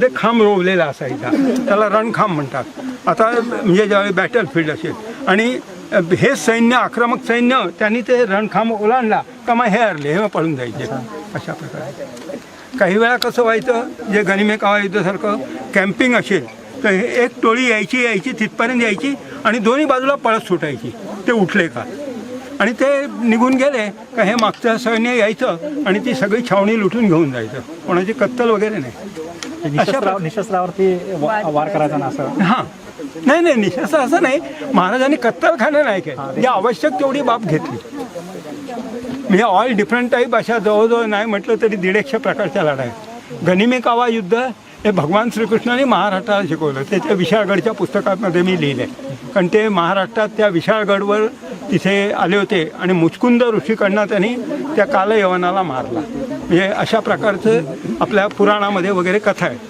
ते खांब रोवलेला असायचा. त्याला रणखांब म्हणतात. आता म्हणजे ज्यावेळी बॅटल फील्ड असेल. आणि हे सैन्य आक्रमक सैन्य त्यांनी ते रणखांब ओलांडला. का मग हे हरले हे पळून जायचे. अशा प्रकारे. काही वेळा कसं व्हायचं जे गनिमे कावा युद्धासारखं कॅम्पिंग असेल तर हे एक टोळी यायची यायची तिथपर्यंत यायची आणि दोन्ही बाजूला पळत सुटायची. ते उठले का? आणि ते निघून गेले का हे मागचं सैन्य यायचं आणि ती सगळी छावणी लुटून घेऊन जायचं. कोणाची कत्तल वगैरे नाही. निशस्त्र निशस्त्रावरती वा- वार करायचा. ना असं? हां. नाही नाही निशस्त्र असं नाही. महाराजांनी कत्तलखाना नाही केलं जे आवश्यक तेवढी बाब घेतली. म्हणजे ऑल डिफरंट टाईप अशा जवळजवळ नाही म्हटलं तरी दीड एकशे प्रकारच्या लढाई आहेत. गनिमे कावा युद्ध हे भगवान श्रीकृष्णाने महाराष्ट्राला शिकवलं. त्याच्या विशाळगडच्या पुस्तकामध्ये मी लिहिलं कारण ते महाराष्ट्रात त्या विशाळगडवर तिथे आले होते आणि मुचकुंद ऋषीकडनं त्यांनी त्या कालयवनाला मारला. म्हणजे अशा प्रकारचं आपल्या पुराणामध्ये वगैरे कथा आहे.